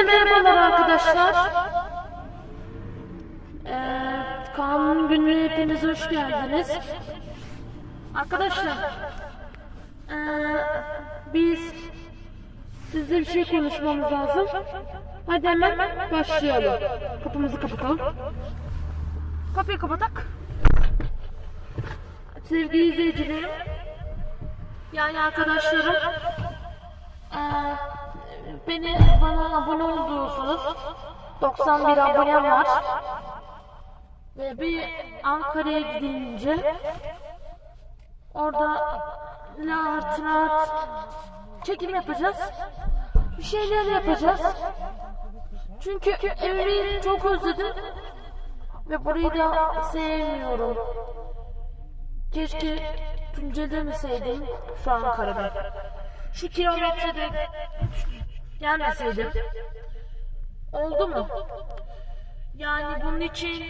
Hepinize merhabalar arkadaşlar. Ee, Kanun gününe hepiniz hoş geldiniz. Arkadaşlar, ee, biz sizle bir şey konuşmamız lazım. Hadi hemen başlayalım. Kapımızı kapatalım. Kapıyı kapatak. Sevgili izleyicilerim, yani arkadaşlarım, ee, beni bana abone olursunuz. 91 abonem var. Ve bir Ankara'ya gidince orada rahat rahat çekim yapacağız. Bir şeyler yapacağız. Çünkü evi çok özledim. Ve burayı da sevmiyorum. Keşke Tunceli'de mi sevdim şu Ankara'da. Şu kilometrede gelmeseydim. Oldu mu? Yani bunun için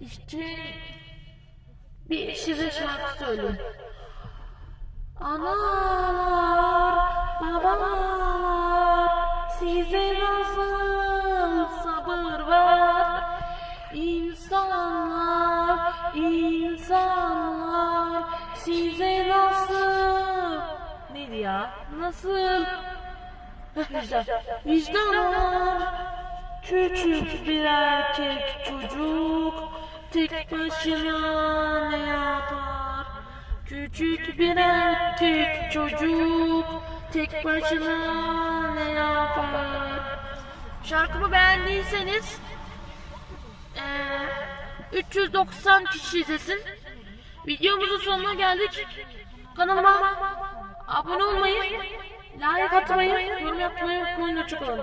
işte bir size şarkı söyleyeyim. Analar, babalar, size nasıl sabır var? İnsanlar, insanlar, size nasıl neydi ya? Nasıl vicdan? Vicdan var. Küçük bir erkek çocuk tek başına ne yapar? Küçük bir erkek çocuk tek başına ne yapar? Şarkımı beğendiyseniz eee 390 kişi izlesin. Videomuzun sonuna geldik. Kanalıma abone olmayı, like atmayı, yorum yapmayı unutmayın. Hoşçakalın.